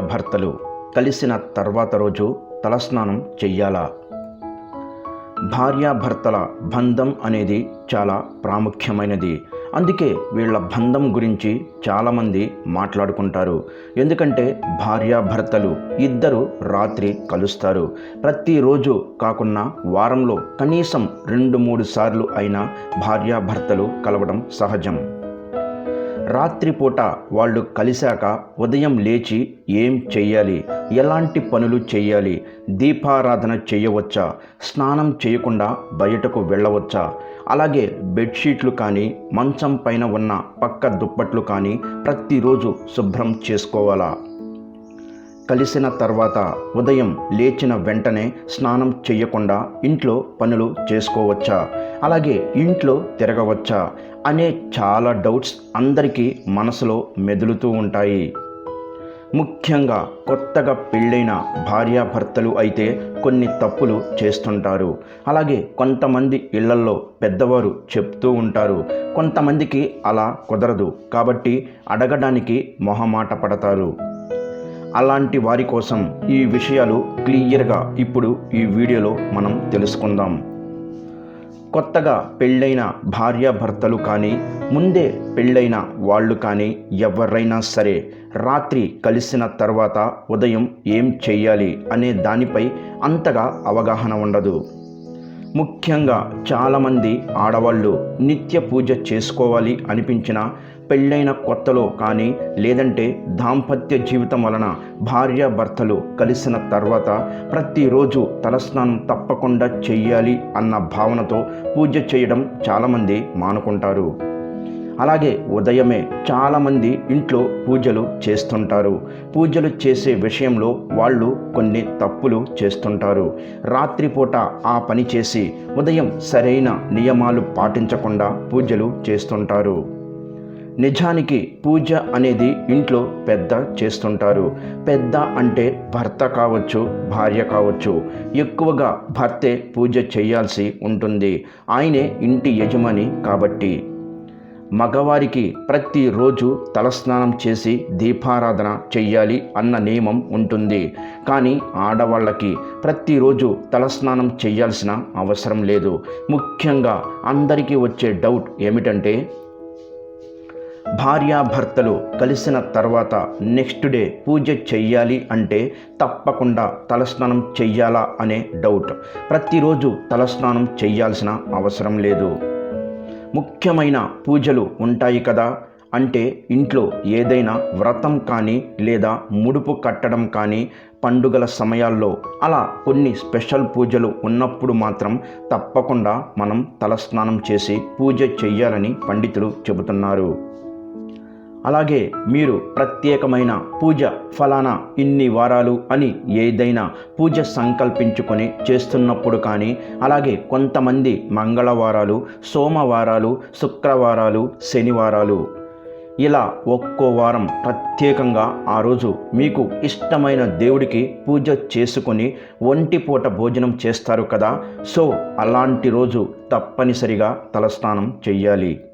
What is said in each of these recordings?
భార్యాభర్తలు కలిసిన తర్వాత రోజు తలస్నానం చెయ్యాలా? భార్యాభర్తల బంధం అనేది చాలా ప్రాముఖ్యమైనది. అందుకే వీళ్ళ బంధం గురించి చాలామంది మాట్లాడుకుంటారు. ఎందుకంటే భార్యాభర్తలు ఇద్దరు రాత్రి కలుస్తారు. ప్రతిరోజు కాకుండా వారంలో కనీసం రెండు మూడు సార్లు అయినా భార్యాభర్తలు కలవడం సహజం. రాత్రిపూట వాళ్ళు కలిశాక ఉదయం లేచి ఏం చెయ్యాలి? ఎలాంటి పనులు చేయాలి దీపారాధన చేయవచ్చా? స్నానం చేయకుండా బయటకు వెళ్ళవచ్చా? అలాగే బెడ్షీట్లు కానీ మంచం పైన ఉన్న పక్క దుప్పట్లు కానీ ప్రతిరోజు శుభ్రం చేసుకోవాలా? కలిసిన తర్వాత ఉదయం లేచిన వెంటనే స్నానం చేయకుండా ఇంట్లో పనులు చేసుకోవచ్చా? అలాగే ఇంట్లో తిరగవచ్చా? అనే చాలా డౌట్స్ అందరికీ మనసులో మెదులుతూ ఉంటాయి. ముఖ్యంగా కొత్తగా పెళ్ళైన భార్యాభర్తలు అయితే కొన్ని తప్పులు చేస్తుంటారు. అలాగే కొంతమంది ఇళ్ళల్లో పెద్దవారు చెప్తూ ఉంటారు. కొంతమందికి అలా కుదరదు కాబట్టి అడగడానికి మొహమాట పడతారు. అలాంటి వారి కోసం ఈ విషయాలు క్లియర్గా ఇప్పుడు ఈ వీడియోలో మనం తెలుసుకుందాం. కొత్తగా పెళ్ళైన భార్యాభర్తలు కానీ ముందే పెళ్ళైన వాళ్ళు కానీ ఎవరైనా సరే రాత్రి కలిసిన తర్వాత ఉదయం ఏం చెయ్యాలి అనే దానిపై అంతగా అవగాహన ఉండదు. ముఖ్యంగా చాలామంది ఆడవాళ్ళు నిత్య పూజ చేసుకోవాలి అనిపించిన పెళ్ళైన కొత్తలో కానీ లేదంటే దాంపత్య జీవితం వలన భార్యాభర్తలు కలిసిన తర్వాత ప్రతిరోజు తలస్నానం తప్పకుండా చెయ్యాలి అన్న భావనతో పూజ చేయడం చాలామంది మానుకుంటారు. అలాగే ఉదయమే చాలామంది ఇంట్లో పూజలు చేస్తుంటారు. పూజలు చేసే విషయంలో వాళ్ళు కొన్ని తప్పులు చేస్తుంటారు. రాత్రిపూట ఆ పని చేసి ఉదయం సరైన నియమాలు పాటించకుండా పూజలు చేస్తుంటారు. నిజానికి పూజ అనేది ఇంట్లో పెద్ద చేస్తుంటారు. పెద్ద అంటే భర్త కావచ్చు భార్య కావచ్చు. ఎక్కువగా భర్తే పూజ చేయాల్సి ఉంటుంది. ఆయనే ఇంటి యజమాని కాబట్టి. మగవారికి ప్రతిరోజు తలస్నానం చేసి దీపారాధన చెయ్యాలి అన్న నియమం ఉంటుంది. కానీ ఆడవాళ్ళకి ప్రతిరోజు తలస్నానం చేయాల్సిన అవసరం లేదు. ముఖ్యంగా అందరికీ వచ్చే డౌట్ ఏమిటంటే భార్యాభర్తలు కలిసిన తర్వాత నెక్స్ట్ డే పూజ చెయ్యాలి అంటే తప్పకుండా తలస్నానం చెయ్యాలా అనే డౌట్. ప్రతిరోజు తలస్నానం చెయ్యాల్సిన అవసరం లేదు. ముఖ్యమైన పూజలు ఉంటాయి కదా. అంటే ఇంట్లో ఏదైనా వ్రతం కానీ లేదా ముడుపు కట్టడం కానీ పండుగల సమయాల్లో అలా కొన్ని స్పెషల్ పూజలు ఉన్నప్పుడు మాత్రం తప్పకుండా మనం తలస్నానం చేసి పూజ చెయ్యాలని పండితులు చెబుతున్నారు. అలాగే మీరు ప్రత్యేకమైన పూజ ఫలానా ఇన్ని వారాలు అని ఏదైనా పూజ సంకల్పించుకొని చేస్తున్నప్పుడు కానీ అలాగే కొంతమంది మంగళవారాలు సోమవారాలు శుక్రవారాలు శనివారాలు ఇలా ఒక్కో వారం ప్రత్యేకంగా ఆ రోజు మీకు ఇష్టమైన దేవుడికి పూజ చేసుకొని ఒంటిపూట భోజనం చేస్తారు కదా. సో అలాంటి రోజు తప్పనిసరిగా తలస్నానం చెయ్యాలి.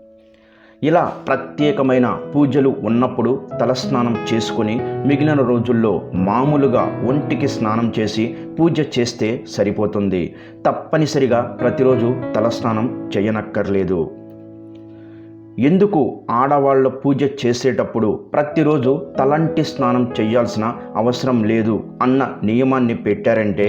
ఇలా ప్రత్యేకమైన పూజలు ఉన్నప్పుడు తలస్నానం చేసుకుని మిగిలిన రోజుల్లో మామూలుగా ఒంటికి స్నానం చేసి పూజ చేస్తే సరిపోతుంది. తప్పనిసరిగా ప్రతిరోజు తలస్నానం చేయనక్కర్లేదు. ఎందుకు ఆడవాళ్ళ పూజ చేసేటప్పుడు ప్రతిరోజు తలంటి స్నానం చేయాల్సిన అవసరం లేదు అన్న నియమాన్ని పెట్టారంటే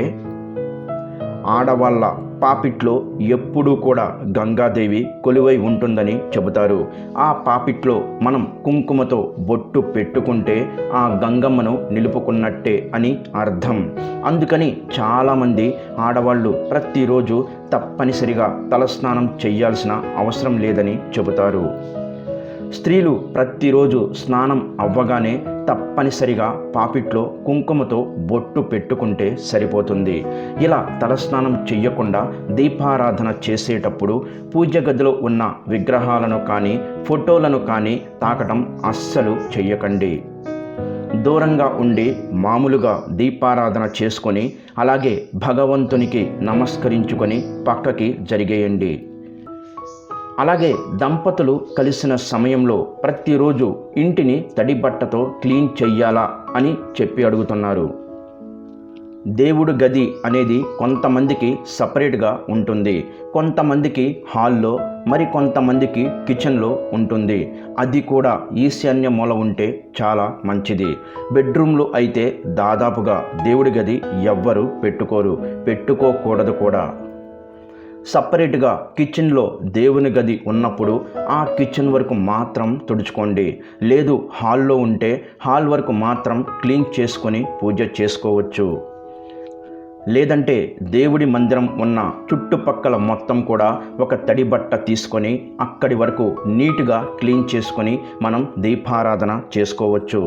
ఆడవాళ్ళ పాపిట్లో ఎప్పుడూ కూడా గంగాదేవి కొలువై ఉంటుందని చెబుతారు. ఆ పాపిట్లో మనం కుంకుమతో బొట్టు పెట్టుకుంటే ఆ గంగమ్మను నిలుపుకున్నట్టే అని అర్థం. అందుకని చాలామంది ఆడవాళ్ళు ప్రతిరోజు తప్పనిసరిగా తలస్నానం చేయాల్సిన అవసరం లేదని చెబుతారు. స్త్రీలు ప్రతిరోజు స్నానం అవ్వగానే తప్పనిసరిగా పాపిట్లో కుంకుమతో బొట్టు పెట్టుకుంటే సరిపోతుంది. ఇలా తలస్నానం చెయ్యకుండా దీపారాధన చేసేటప్పుడు పూజ గదిలో ఉన్న విగ్రహాలను కానీ ఫోటోలను కానీ తాకటం అస్సలు చెయ్యకండి. దూరంగా ఉండి మామూలుగా దీపారాధన చేసుకొని అలాగే భగవంతునికి నమస్కరించుకొని పక్కకి జరిగేయండి. అలాగే దంపతులు కలిసిన సమయంలో ప్రతిరోజు ఇంటిని తడి బట్టతో క్లీన్ చెయ్యాలా అని చెప్పి అడుగుతున్నారు. దేవుడు గది అనేది కొంతమందికి సపరేట్గా ఉంటుంది. కొంతమందికి హాల్లో మరి కొంతమందికి కిచెన్లో ఉంటుంది. అది కూడా ఈశాన్య మూల ఉంటే చాలా మంచిది. బెడ్రూమ్లో అయితే దాదాపుగా దేవుడి గది ఎవ్వరు పెట్టుకోరు. పెట్టుకోకూడదు కూడా. సపరేట్గా కిచెన్లో దేవుని గది ఉన్నప్పుడు ఆ కిచెన్ వరకు మాత్రం తుడుచుకోండి. లేదు హాల్లో ఉంటే హాల్ వరకు మాత్రం క్లీన్ చేసుకొని పూజ చేసుకోవచ్చు. లేదంటే దేవుడి మందిరం ఉన్న చుట్టుపక్కల మొత్తం కూడా ఒక తడి బట్ట తీసుకొని అక్కడి వరకు నీట్గా క్లీన్ చేసుకొని మనం దీపారాధన చేసుకోవచ్చు.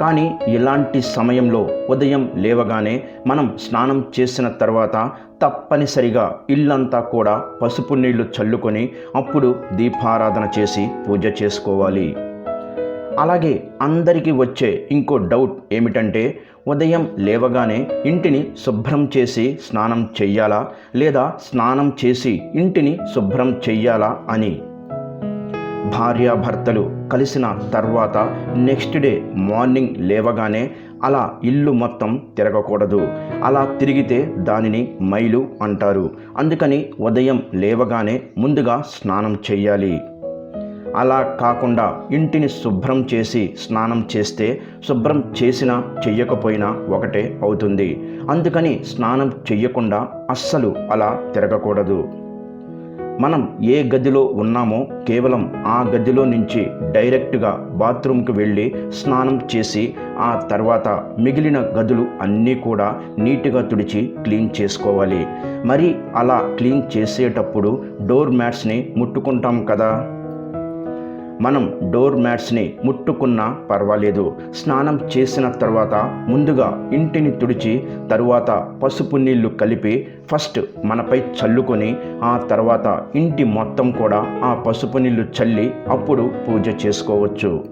కానీ ఇలాంటి సమయంలో ఉదయం లేవగానే మనం స్నానం చేసిన తర్వాత తప్పనిసరిగా ఇల్లంతా కూడా పసుపు నీళ్ళు చల్లుకొని అప్పుడు దీపారాధన చేసి పూజ చేసుకోవాలి. అలాగే అందరికీ వచ్చే ఇంకో డౌట్ ఏమిటంటే ఉదయం లేవగానే ఇంటిని శుభ్రం చేసి స్నానం చెయ్యాలా లేదా స్నానం చేసి ఇంటిని శుభ్రం చెయ్యాలా అని భార్యాభర్తలు కలిసిన తర్వాత నెక్స్ట్ డే మార్నింగ్ లేవగానే అలా ఇల్లు మొత్తం తిరగకూడదు. అలా తిరిగితే దానిని మైలు అంటారు. అందుకని ఉదయం లేవగానే ముందుగా స్నానం చేయాలి. అలా కాకుండా ఇంటిని శుభ్రం చేసి స్నానం చేస్తే శుభ్రం చేసినా చెయ్యకపోయినా ఒకటే అవుతుంది. అందుకని స్నానం చెయ్యకుండా అస్సలు అలా తిరగకూడదు. మనం ఏ గదిలో ఉన్నామో కేవలం ఆ గదిలో నుంచి డైరెక్ట్గా బాత్రూమ్కి వెళ్ళి స్నానం చేసి ఆ తర్వాత మిగిలిన గదులు అన్నీ కూడా నీట్గా తుడిచి క్లీన్ చేసుకోవాలి. మరి అలా క్లీన్ చేసేటప్పుడు డోర్ మ్యాట్స్ని ముట్టుకుంటాం కదా? మనం డోర్ మ్యాట్స్ని ముట్టుకున్నా పర్వాలేదు. స్నానం చేసిన తర్వాత ముందుగా ఇంటిని తుడిచి తరువాత పసుపు నీళ్ళు కలిపి ఫస్ట్ మనపై చల్లుకొని ఆ తర్వాత ఇంటి మొత్తం కూడా ఆ పసుపు నీళ్ళు చల్లి అప్పుడు పూజ చేసుకోవచ్చు.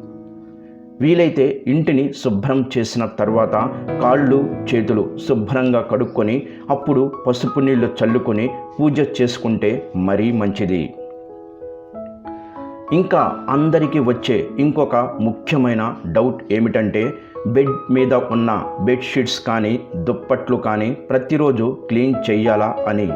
వీలైతే ఇంటిని శుభ్రం చేసిన తర్వాత కాళ్ళు చేతులు శుభ్రంగా కడుక్కొని అప్పుడు పసుపు నీళ్ళు చల్లుకొని పూజ చేసుకుంటే మరీ మంచిది. ఇంకా అందరికీ వచ్చే ఇంకొక ముఖ్యమైన డౌట్ ఏమిటంటే బెడ్ మీద ఉన్న బెడ్షీట్స్ కానీ దుప్పట్లు కానీ ప్రతిరోజు క్లీన్ చెయ్యాలా అని.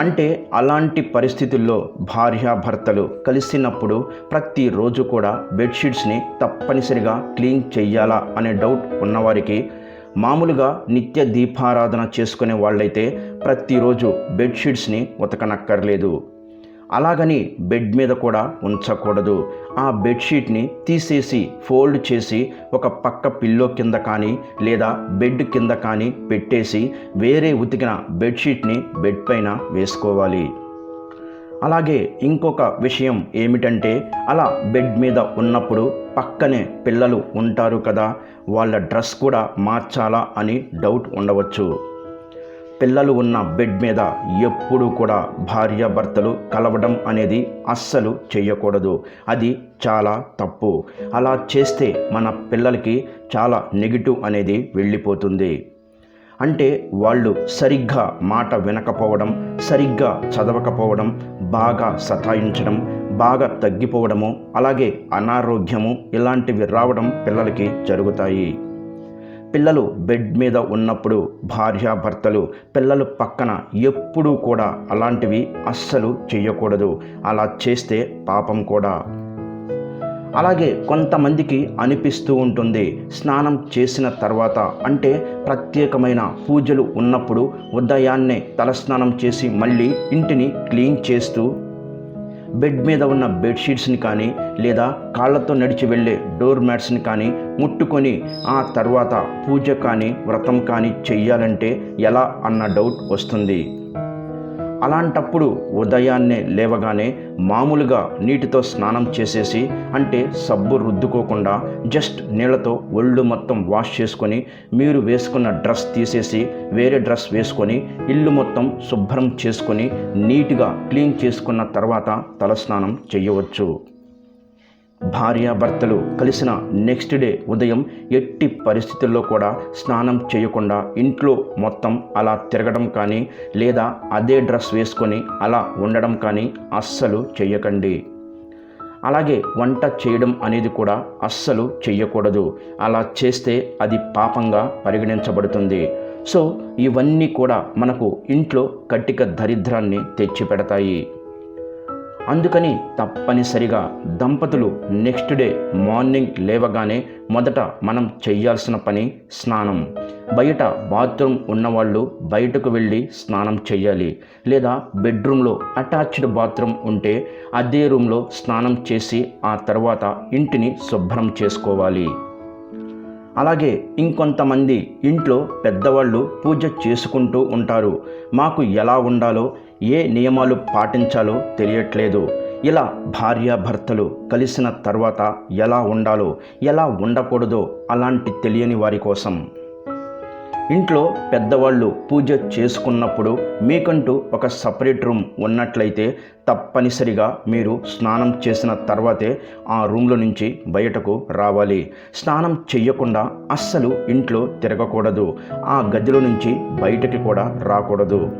అంటే అలాంటి పరిస్థితుల్లో భార్యాభర్తలు కలిసినప్పుడు ప్రతిరోజు కూడా బెడ్షీట్స్ని తప్పనిసరిగా క్లీన్ చేయాలా అనే డౌట్ ఉన్నవారికి మామూలుగా నిత్య దీపారాధన చేసుకునే వాళ్ళైతే ప్రతిరోజు బెడ్షీట్స్ని ఉతకనక్కర్లేదు. అలాగని బెడ్ మీద కూడా ఉంచకూడదు. ఆ బెడ్షీట్ని తీసేసి ఫోల్డ్ చేసి ఒక పక్క పిల్లో కింద కానీ లేదా బెడ్ కింద కానీ పెట్టేసి వేరే ఉతికిన బెడ్షీట్ని బెడ్ పైన వేసుకోవాలి. అలాగే ఇంకొక విషయం ఏమిటంటే అలా బెడ్ మీద ఉన్నప్పుడు పక్కనే పిల్లలు ఉంటారు కదా వాళ్ళ డ్రెస్ కూడా మార్చాలా అని డౌట్ ఉండవచ్చు. పిల్లలు ఉన్న బెడ్ మీద ఎప్పుడూ కూడా భార్యాభర్తలు కలవడం అనేది అస్సలు చేయకూడదు అది చాలా తప్పు. అలా చేస్తే మన పిల్లలకి చాలా నెగిటివ్ అనేది వెళ్ళిపోతుంది. అంటే వాళ్ళు సరిగ్గా మాట వినకపోవడం సరిగ్గా చదవకపోవడం బాగా సతాయించడం బాగా తగ్గిపోవడము అలాగే అనారోగ్యము ఇలాంటివి రావడం పిల్లలకి జరుగుతాయి. పిల్లలు బెడ్ మీద ఉన్నప్పుడు భార్యాభర్తలు పిల్లలు పక్కన ఎప్పుడూ కూడా అలాంటివి అస్సలు చేయకూడదు అలా చేస్తే పాపం కూడా. అలాగే కొంతమందికి అనిపిస్తూ ఉంటుంది. స్నానం చేసిన తర్వాత అంటే ప్రత్యేకమైన పూజలు ఉన్నప్పుడు ఉదయాన్నే తలస్నానం చేసి మళ్ళీ ఇంటిని క్లీన్ చేస్తూ బెడ్ మీద ఉన్న బెడ్షీట్స్ని కానీ లేదా కాళ్ళతో నడిచి వెళ్ళే డోర్ మ్యాట్స్ని కానీ ముట్టుకొని ఆ తర్వాత పూజ కానీ వ్రతం కానీ చెయ్యాలంటే ఎలా అన్న డౌట్ వస్తుంది. అలాంటప్పుడు ఉదయాన్నే లేవగానే మామూలుగా నీటితో స్నానం చేసేసి అంటే సబ్బు రుద్దుకోకుండా జస్ట్ నీళ్ళతో ఒళ్ళు మొత్తం వాష్ చేసుకొని మీరు వేసుకున్న డ్రెస్ తీసేసి వేరే డ్రెస్ వేసుకొని ఇల్లు మొత్తం శుభ్రం చేసుకొని నీట్గా క్లీన్ చేసుకున్న తర్వాత తలస్నానం చేయవచ్చు భార్యాభర్తలు కలిసిన నెక్స్ట్ డే ఉదయం ఎట్టి పరిస్థితుల్లో కూడా స్నానం చేయకుండా ఇంట్లో మొత్తం అలా తిరగడం కానీ లేదా అదే డ్రెస్ వేసుకొని అలా ఉండడం కానీ అస్సలు చేయకండి అలాగే వంట చేయడం అనేది కూడా అస్సలు చేయకూడదు అలా చేస్తే అది పాపంగా పరిగణించబడుతుంది. సో ఇవన్నీ కూడా మనకు ఇంట్లో కట్టిక దరిద్రాన్ని తెచ్చిపెడతాయి. అందుకని తప్పనిసరిగా దంపతులు నెక్స్ట్ డే మార్నింగ్ లేవగానే మొదట మనం చేయాల్సిన పని స్నానం. బయట బాత్రూమ్ ఉన్నవాళ్ళు బయటకు వెళ్ళి స్నానం చేయాలి. లేదా బెడ్రూమ్లో అటాచ్డ్ బాత్రూమ్ ఉంటే అదే రూమ్లో స్నానం చేసి ఆ తర్వాత ఇంటిని శుభ్రం చేసుకోవాలి. అలాగే ఇంకొంతమంది ఇంట్లో పెద్దవాళ్ళు పూజ చేసుకుంటూ ఉంటారు. మాకు ఎలా ఉండాలో ఏ నియమాలు పాటించాలో తెలియట్లేదు. ఇలా భార్యాభర్తలు కలిసిన తర్వాత ఎలా ఉండాలో ఎలా ఉండకూడదో అలాంటి తెలియని వారి కోసం ఇంట్లో పెద్దవాళ్ళు పూజ చేసుకున్నప్పుడు మీకంటూ ఒక సపరేట్ రూమ్ ఉన్నట్లయితే తప్పనిసరిగా మీరు స్నానం చేసిన తర్వాతే ఆ రూమ్లో నుంచి బయటకు రావాలి. స్నానం చెయ్యకుండా అస్సలు ఇంట్లో తిరగకూడదు. ఆ గదిలో నుంచి బయటకి కూడా రాకూడదు.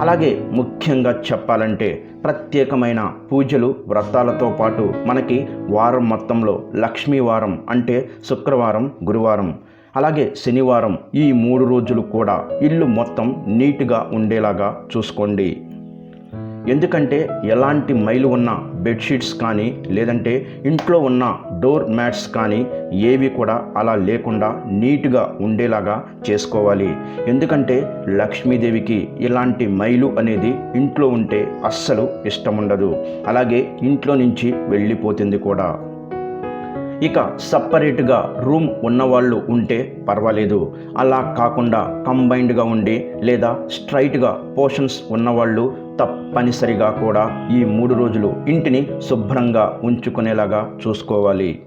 అలాగే ముఖ్యంగా చెప్పాలంటే ప్రత్యేకమైన పూజలు వ్రతాలతో పాటు మనకి వారం మొత్తంలో లక్ష్మీ వారం అంటే శుక్రవారం గురువారం. అలాగే శనివారం ఈ మూడు రోజులు కూడా ఇల్లు మొత్తం నీట్గా ఉండేలాగా చూసుకోండి. ఎందుకంటే ఎలాంటి మైలు ఉన్న బెడ్షీట్స్ కానీ లేదంటే ఇంట్లో ఉన్న డోర్ మ్యాట్స్ కానీ ఏవి కూడా అలా లేకుండా నీట్గా ఉండేలాగా చేసుకోవాలి. ఎందుకంటే లక్ష్మీదేవికి ఇలాంటి మైలు అనేది ఇంట్లో ఉంటే అస్సలు ఇష్టం ఉండదు అలాగే ఇంట్లో నుంచి వెళ్ళిపోతుంది కూడా. ఇక సపరేట్గా రూమ్ ఉన్నవాళ్ళు ఉంటే పర్వాలేదు. అలా కాకుండా కంబైన్డ్గా ఉండి లేదా స్ట్రైట్గా పోర్షన్స్ ఉన్నవాళ్ళు తప్పనిసరిగా కూడా ఈ మూడు రోజులు ఇంటిని శుభ్రంగా ఉంచుకునేలాగా చూసుకోవాలి.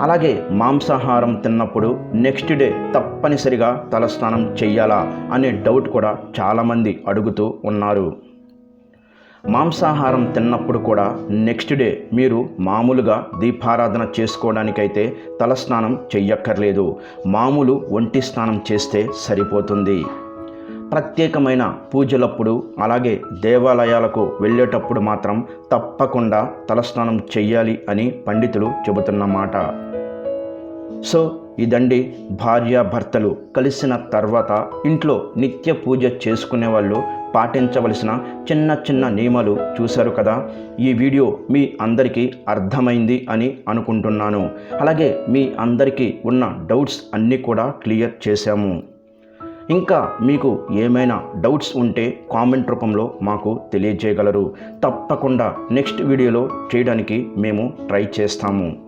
అలాగే మాంసాహారం తిన్నప్పుడు నెక్స్ట్ డే తప్పనిసరిగా తలస్నానం చెయ్యాలా అనే డౌట్ కూడా చాలామంది అడుగుతూ ఉన్నారు. మాంసాహారం తిన్నప్పుడు కూడా నెక్స్ట్ డే మీరు మామూలుగా దీపారాధన చేసుకోవడానికైతే తలస్నానం చెయ్యక్కర్లేదు. మామూలు ఒంటి స్నానం చేస్తే సరిపోతుంది. ప్రత్యేకమైన పూజలప్పుడు అలాగే దేవాలయాలకు వెళ్ళేటప్పుడు మాత్రం తప్పకుండా తలస్నానం చెయ్యాలి అని పండితులు చెబుతున్నమాట. సో ఇదండి భార్యాభర్తలు కలిసిన తర్వాత ఇంట్లో నిత్య పూజ చేసుకునే వాళ్ళు పాటించవలసిన చిన్న చిన్న నియమాలు చూశారు కదా? ఈ వీడియో మీ అందరికీ అర్థమైంది అని అనుకుంటున్నాను. అలాగే మీ అందరికీ ఉన్న డౌట్స్ అన్నీ కూడా క్లియర్ చేశాము. ఇంకా మీకు ఏమైనా డౌట్స్ ఉంటే కామెంట్ రూపంలో మాకు తెలియజేయగలరు. తప్పకుండా నెక్స్ట్ వీడియోలో చేయడానికి మేము ట్రై చేస్తాము.